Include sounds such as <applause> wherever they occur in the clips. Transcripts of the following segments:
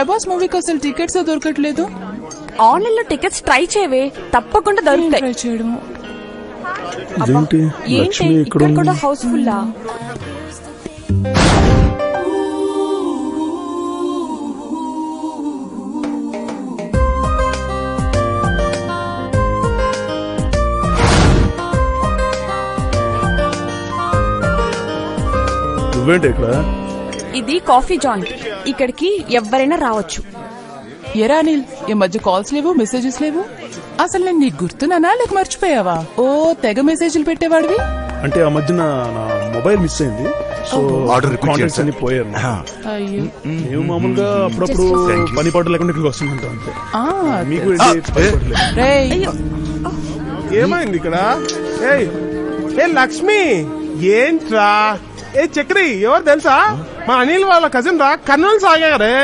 ప్రభాస్ మూవీకి అసలు టికెట్స్ దొరకట్లేదు. ఆన్లైన్లో టికెట్స్ ట్రై చేయవే తప్పకుండా దొరుకుతాయి. ట్రై చేయడం ఇదేంటి? ఏంటి? లక్ష్మి ఇక్కడ ఇక్కడ కూడా హౌస్ఫుల్ నువ్వేంటి ఇక్కడ? ఇది కాఫీ జాయింట్. ఇక్కడికి ఎవరైనా రావచ్చు. ఎరా అనిల్ ఈ మధ్య కాల్స్ లేవు మెసేజెస్ లేవు? అసలు నేను నీకు గుర్తున్నానా లేక మర్చిపోయావా? ఓ తెగ మెసేజ్లు పెట్టేవాడివి? అంటే ఆ మధ్యన నా మొబైల్ మిస్ అయింది. సో repeat కాంటాక్ట్స్ చేయండి, అన్ని పోయారు అయ్యో. మేము మామూలుగా అప్పుడప్పుడు Thank you. పని పాట లేకుండా ఇక్కడికి వస్తుంటాం అంతే. ఆ, మీకు ఏంటి పని పాట లేదు. రేయ్. ఏమైంది ఇక్కడ? ఏయ్. ఏ లక్ష్మి! ఏంట్రా? ఏ చక్రి ఎవరు తెలుసా? మా అనిల్ వాళ్ళ కజిన్ రా కర్నూలు సాగారే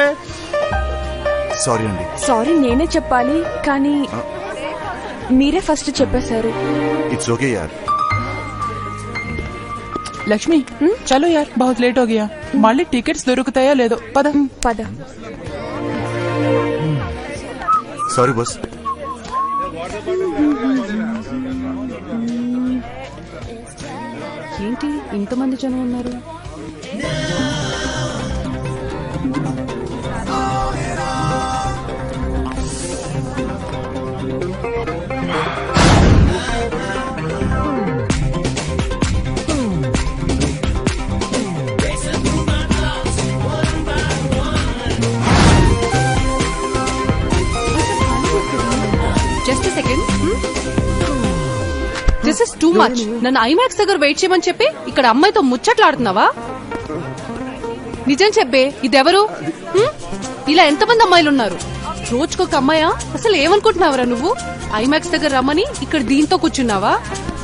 సారీ అండి. సారీ నేనే చెప్పాలి కానీ మీరే ఫస్ట్ చెప్పేశారు. ఇట్స్ ఓకే యార్ లక్ష్మి hmm? చలో యార్ బహుత్ లేట్ హో గయా మళ్ళీ టికెట్స్ దొరుకుతాయా లేదో పద. Hmm, పద. సారీ బస్ ఏంటి ఇంతమంది జనం ఉన్నారు? Just second this is too much నన్ను ఐమాక్స్ దగ్గర వెయిట్ చేయమని చెప్పి ఇక్కడ అమ్మాయితో ముచ్చట్లాడుతున్నావా? నిజం చెప్పే ఇదెవరు? ఇలా ఎంతమంది అమ్మాయిలు ఉన్నారు? రోజుకొక అమ్మాయా? అసలు ఏమనుకుంటున్నావురా నువ్వు? ఐమాక్స్ దగ్గర రమ్మని ఇక్కడ దీంతో కూర్చున్నావా?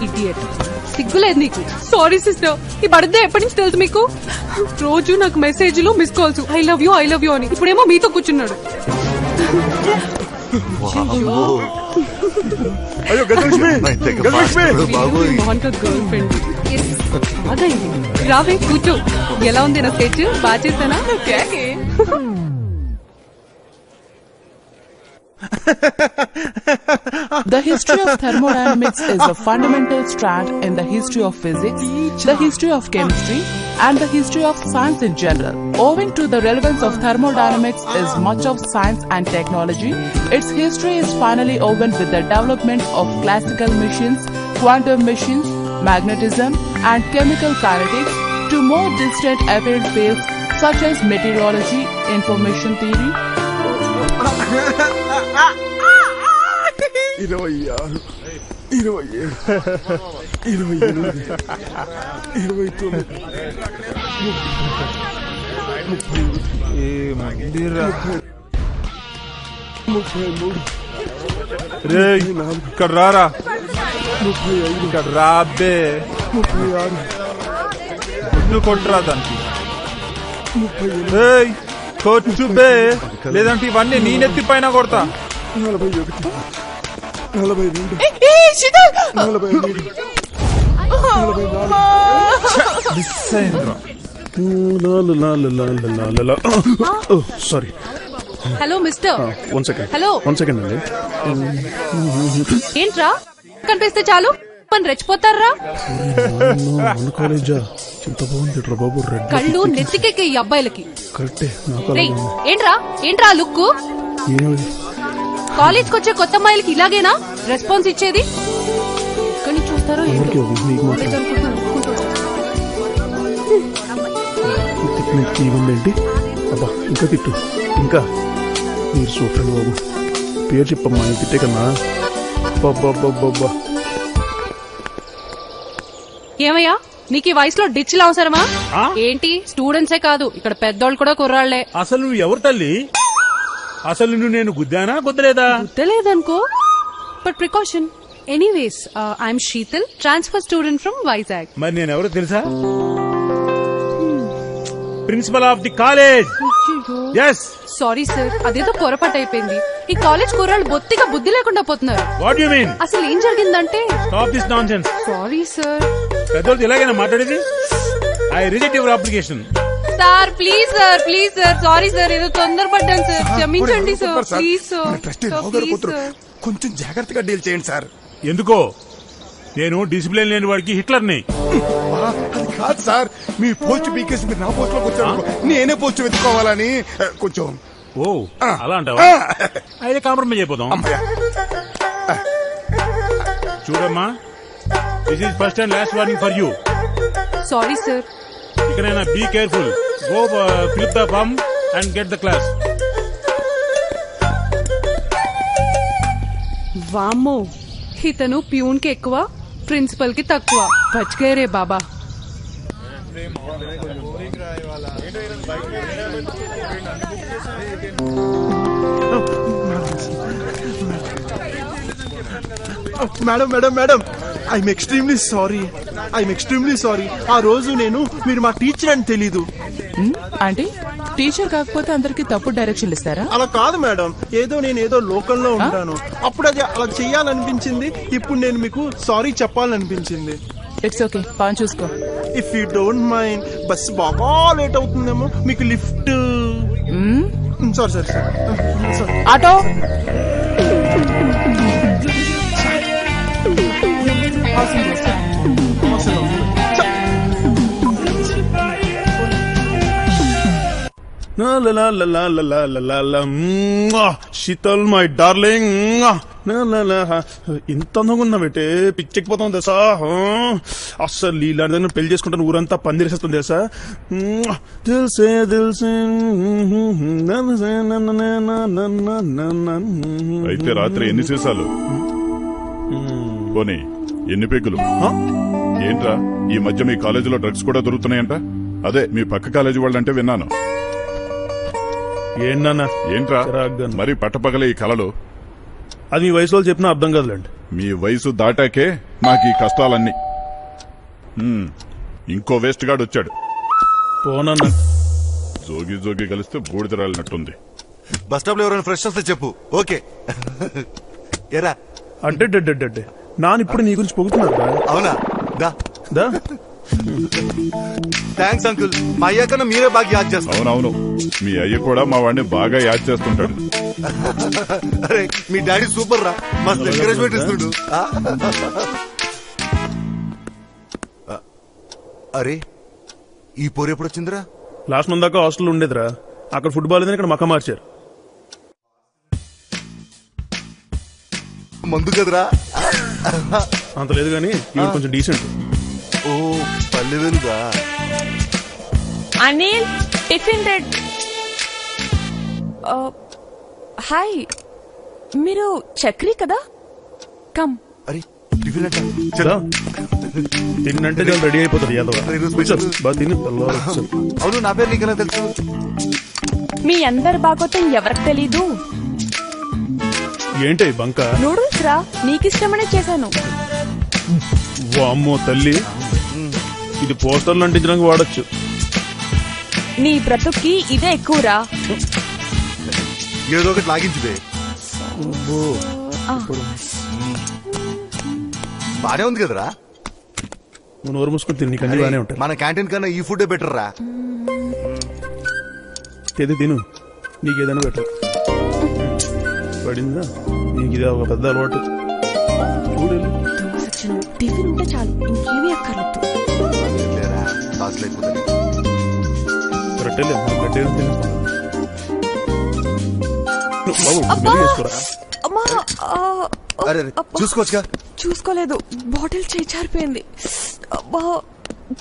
ఇడియట్ సిగ్గులేదు నీకు. సారీ సిస్టర్ ఈ బర్త్డే ఎప్పటి నుంచి తెలుసు మీకు? రోజు నాకు మెసేజ్లు miss calls I love you I love you అని. ఇప్పుడేమో మీతో కూర్చున్నాడు. అయ్యో గజలక్ష్మి! గజలక్ష్మి! మోహన్ గర్ల్ ఫ్రెండ్ బాగైంది రావే కూర్చో. ఎలా ఉంది నా స్కెచ్? బాగా చేశానా? <laughs> The history of thermodynamics is a fundamental strand in the history of physics, the history of chemistry, and the history of science in general. Owing to the relevance of thermodynamics is much of science and technology, its history is finally opened with the development of classical machines, quantum machines, magnetism, and chemical kinetics to more distant apparent fields such as meteorology, information theory, <laughs> ఇరవై ఆరు. ఇరవై ఏడు. ఇరవై ఎనిమిది. ఇరవై తొమ్మిది. ముప్పై మూడు. రేయ్, ఇక్కడ రారా. ముప్పై ఐదు ఇక్కడ రాబే ముప్పై ఆరు. గుడ్లు కొట్టరా దానికి. ముప్పై కొట్టు బే లేదంటే ఇవన్నీ నీ నెత్తి పైన కొడతా. నలభై ఒకటి నలభై రెండు నలభై మూడు నలభై నాలుగు మిస్ అయిందిరా. Sorry hello mister. One second hello. One second అండి. ఏంట్రా? కనిపిస్తే చాలు. పని రెచ్చిపోతారా మన కాలేజా బాగుంది రా బాబు రెడ్ కళ్ళు నెత్తికెక్కే ఈ అబ్బాయిలకి కరెక్టే రేయ్ ఏంట్రా ఏంట్రా లుక్ ఏమి వచ్చే కొత్త అమ్మాయిలకి ఇలాగేనా రెస్పాన్స్ ఇచ్చేది ఇక్కడి నుంచి చూస్తారో ఎవరికి నీకు మాత్రం. తిట్టు నీకు అబ్బా ఇంకా తిట్టు ఇంకా మీరు సూపర్ బాబు పేరు చెప్పమ్మా ఈ తిట్టే కన్నా బాబ్బా ఏమయ్యా నీకు ఈ వయసులో డిచ్లు అవసరమా? ఏంటి? స్టూడెంట్సే కాదు. ఇక్కడ పెద్దోళ్ళు కూడా కుర్రాళ్ళే. అసలు నువ్వు ఎవరు తల్లి? అసలు నువ్వు నేను గుద్దానా గుద్దలేదా? తెలియదనుకో but precaution anyways I'm Sheetal transfer student from Vizag మరి నేను ఎవరో తెలుసా principal of the college yes sorry sir అదేదో పొరపాటు అయిపోయింది ఈ కాలేజ్ కుర్రాళ్ళు బొత్తిగా బుద్ధి లేకుండా పోతున్నారు. వాట్ యు మీన్ అసలు ఏం జరిగిందంటే? Stop this nonsense sorry sir పెద్దోళ్ళు ఇలాగైనా మాట్లాడేది? I reject your application sir please sir please sir sorry sir ఏదో తొందరపడ్డాను సార్ క్షమించండి sir. Please sir trustee Rao garu కూతురు. కొంచెం జాగ్రత్తగా డీల్ చేయండి సార్. ఎందుకో? నేను డిసిప్లిన్ లేని వాడికి హిట్లర్ని. ఆ, అది కాదు సార్. మీ పోస్ట్ పీకేసి మీరు నా పోస్ట్లోకి వచ్చారు నేనే పోస్ట్ వెతుక్కోవాలని కొంచెం ఓ అలా అంటావా? అయితే కాంప్రమైజ్ అయిపోదాం. అమ్మయ్య. చూడమ్మా this is first and last warning for you sorry sir ఇకనైనా be careful go fill the form and get the class వామ్మో ఇతను ప్యూన్కి ఎక్కువ ప్రిన్సిపల్కి తక్కువ. బచ్కే బాబా. Madam madam madam. I'm extremely sorry I'm extremely sorry ఆ రోజు నేను మీరు మా టీచర్ అని తెలీదు. అంటే టీచర్ కాకపోతే అందరికి తప్పుడు డైరెక్షన్లు ఇస్తారా? అలా కాదు మేడం. ఏదో నేను ఏదో లోకంలో ఉంటాను. అప్పుడు అది అలా చెయ్యాలనిపించింది ఇప్పుడు నేను మీకు సారీ చెప్పాలనిపించింది. ఇట్స్ ఓకే పాన్ చూసుకో. If you don't mind bus బాగా లేట్ అవుతుందేమో. మీకు lift. Sorry sorry sorry auto? La Sheetal my darling ఇంత అందంగా ఉన్నా బెటే పిచ్చెక్కిపోతాం తెలుసా అస్సలు దగ్గర పెళ్ళి చేసుకుంటాను ఊరంతా పందిరేసేస్తుంది తెలుసా నన్న నన్న అయితే రాత్రి ఎన్ని సీసాలు పోనీ ఎన్ని పెగ్గులు ఏంట్రా ఈ మధ్య మీ కాలేజీలో డ్రగ్స్ కూడా దొరుకుతున్నాయంట అదే మీ పక్క కాలేజీ వాళ్ళంటే విన్నాను ఏంటన్నా ఏంట్రా? చిరాగ్గా. మరి పట్టపగలే ఈ కలలు? అది మీ వయసులో చెప్పినా అర్థం కాదులేండి. మీ వయసు దాటాకే నాకు ఈ కష్టాలన్నీ. హ్మ్, ఇంకో వేస్ట్ గాడు వచ్చాడు పోనన్నా జోగి జోగి కలిస్తే బూడిద రాలినట్టుంది. బస్ స్టాప్లో ఎవరైనా ఫ్రెష్ వస్తే చెప్పు. ఓకే. ఎరా. అంటే డెడ్ నాన్న ఇప్పుడు నీ గురించి పొగుతున్నారా? అవునా? దా. దా. థ్యాంక్స్ అంకుల్ మా అయ్య కన్నా మీరే బాగా యాద్ చేస్తాం అవునవును. మీ అయ్య కూడా మా వాడిని బాగా యాద్ చేస్తుంటాడు. <laughs> అరే మీ డాడీ సూపర్ రా. మస్తు ఎంకరేజ్మెంట్ ఇస్తుండు. అరే ఈ పోరు ఎప్పుడు వచ్చిందిరా లాస్ట్ మంత్ దాకా హాస్టల్ ఉండేదిరా. అక్కడ ఫుట్బాల్ ఇక్కడ మక్క మార్చారు. మందు కదరా? అంత లేదు కానీ కొంచెం డీసెంట్ ఓ పల్లె వెలుగా అనిల్ టిఫిన్ రెడ్. హాయ్ మీరు చక్రి కదా? కమ్. అరే టిఫిన్ అంట చల్. తిన్నంటే చాలా రెడీ అయిపోతుంది యాదవ. తిని. అవును నా పేరు నీకెలా తెలుసు? మీ అందరి బాగోతం ఎవరికి తెలీదు? ఏంటి బంక? నూడిల్స్ రా నీకిష్టమనే చేశాను. వామ్మో తల్లి. ఇది పోస్టర్లు అంటించడానికి వాడచ్చు. నీ బ్రతుక్కి ఇదే ఎక్కువరా? ఏదో ఒకటి లాగించుదే. బానే ఉంది కదరా? నువ్వు నోరు మూసుకొని తిని నీకు అన్ని బాగానే ఉంటాయి. మన క్యాంటీన్ కన్నా ఈ ఫుడ్ బెటర్ రా తిని తిను. నీకు ఏదైనా బెటర్. పడిందా? నీకు ఇది ఒక పెద్ద అలవాటు. చూడలేదు సచ్చిను టిఫిన్ ఉంటే చాలు. ఇంకేమీ అక్కర్లేదు. అరే. చూసుకోవచ్చుగా? చూసుకోలేదు బాటిల్ చేచారిపోయింది అబ్బా!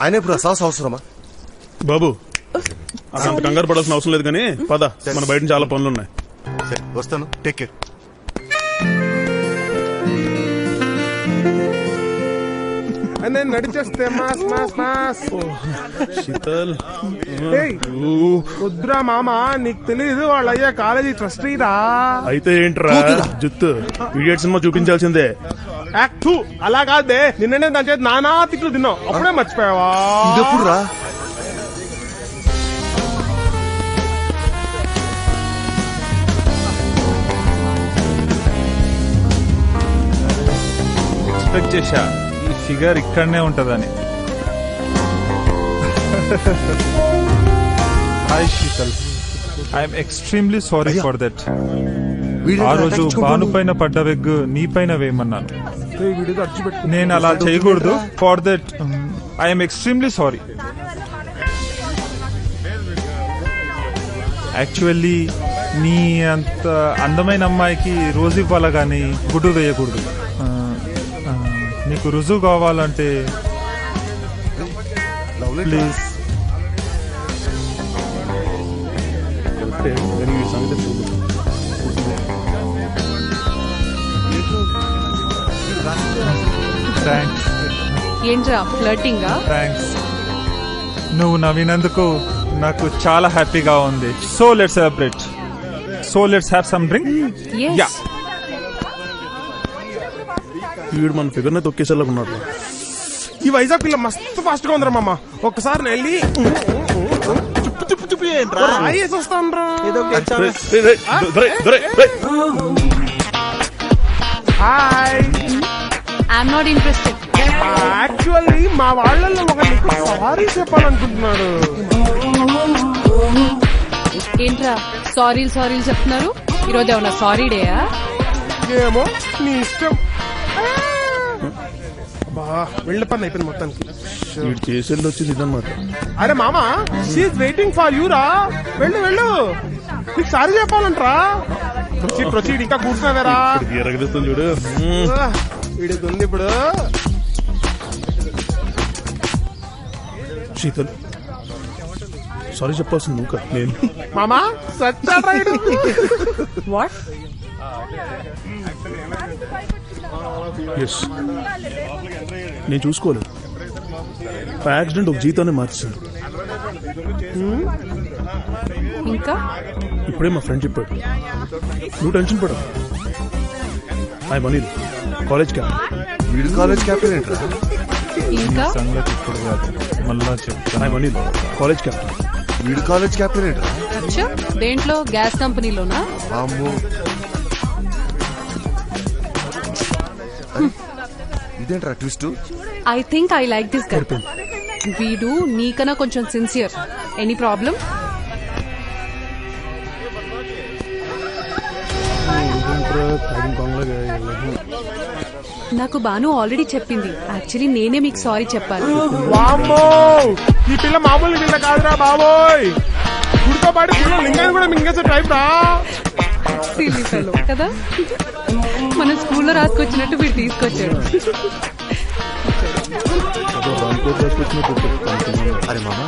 ఆయన ఇప్పుడు సాస్ అవసరమా? బాబు అంత కంగారు పడాల్సిన అవసరం లేదు కానీ పద మన బయట చాలా పనులు ఉన్నాయి సరే వస్తాను. టేక్ కేర్ నేను నడిచేస్తే మాస్ మాస్ మాస్. శీతల్. ఏయ్, వద్దురా మామ నీకు తెలీదు వాళ్ళ అయ్యా కాలేజీ ట్రస్టీ రా అయితే ఏంట్రా? జుత్తు. ఇడియట్ సినిమా చూపించాల్సిందే. యాక్ట్ టూ అలా కాదే నిన్ననే దాని చేతి నానా తిట్లు తిన్నావు. అప్పుడే మర్చిపోయావా? ఇదెప్పుడు రా ఎక్స్పెక్ట్ చేశా? ఫిగర్ ఇక్కడనే ఉంటదని. Hi Sheetal I'm extremely sorry for that ఆ రోజు భాను చేసుకోమన్నాడు? పైన పడ్డ వెగ్ నీ పైన వేయమన్నాను. నేను అలా చేయకూడదు. For that I'm extremely sorry actually నీ అంత అందమైన అమ్మాయికి రోజు ఇవ్వాలా కానీ గుడ్డు వేయకూడదు. నీకు రుజువు కావాలంటే ప్లీజ్. థ్యాంక్స్ ఏంట్రా ఫ్లర్టింగా థ్యాంక్స్ నువ్వు నవ్వినందుకు నాకు చాలా హ్యాపీగా ఉంది. So let's celebrate so let's have some drink yeah వీడు మన ఫిగర్ నే తొక్కేసేలాగా ఉన్నాడు. ఈ వైజాగ్ పిల్ల మస్తు ఫాస్ట్గా ఉందిరా మామ. ఒక్కసారి వెళ్ళి చుప్పు చుప్పు చుప్పు ఏంట్రా రాయేసి వస్తాను రా ఏదో గెలిచావే. రేయ్, రేయ్, దొరే, దొరే, రేయ్. Hi I'm not interested actually మా వాళ్ళల్లో ఒక నీకు సారీ చెప్పాలనుకుంటున్నాడు. ఏంట్రా? సారీలు సారీలు చెప్తున్నారు? ఈరోజు ఏమన్నా సారీ డేయా ఏమో నీ ఇష్టం. బా వెళ్ళి పని అయిపోయింది మొత్తానికి. వీడు చేసేది వచ్చింది ఇదన్నమాట. అరే మామ షీఈ్ వెయిటింగ్ ఫర్ యూ రా. వెళ్ళు వెళ్ళు. నీకు సారీ చెప్పాలంటరా? ప్రొసీడ్ ప్రొసీడ్ ఇంకా కూర్చున్నావేరా? ఎరగదిస్తుంది చూడు. వీడికి ఉంది ఇప్పుడు. శీతల్. సారీ చెప్పాల్సింది నువ్వు కాదు, నేను. మామా సచ్చాడ్రా ఈడు. వాట్ ఎస్ నేను చూసుకోలేదు. ఆ యాక్సిడెంట్ ఒక జీతాన్ని మార్చింది ఇంకా? ఇప్పుడే మా ఫ్రెండ్ చెప్పాడు. నువ్వు టెన్షన్ పడవు ఐ మనీల్ కాలేజ్ క్యాంప్ వీడు కాలేజ్ క్యాప్టెన్ ఏంట్రా? ఇంకా? సంగతి ఇప్పుడు కాదు. మళ్ళా ఐ చెప్తాను మనీల్ కాలేజ్ క్యాంప్ వీడు కాలేజ్ క్యాప్టెన్ అచ్చా దేంట్లో? గ్యాస్ కంపెనీలోనా? అమ్మో ఇదేంట్రా twist? I think I like this girl వీడు నీకన్నా కొంచెం సిన్సియర్ ఎనీ ప్రాబ్లం నాకు బాను ఆల్రెడీ చెప్పింది యాక్చువల్లీ నేనే మీకు సారీ చెప్పాలి వామ్మో ఈ పిల్ల మామూలు పిల్ల కాదురా బాబోయ్ గుడితో పాటు పిల్ల లింగాన్ని కూడా మింగేసే టైప్ రా సిల్లీ ఫెలో కదా మన స్కూల్లో రాసుకొచ్చినట్టు వీడు తీసుకొచ్చాడు అరే మామ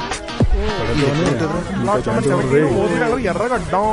ఎర్రగడ్డం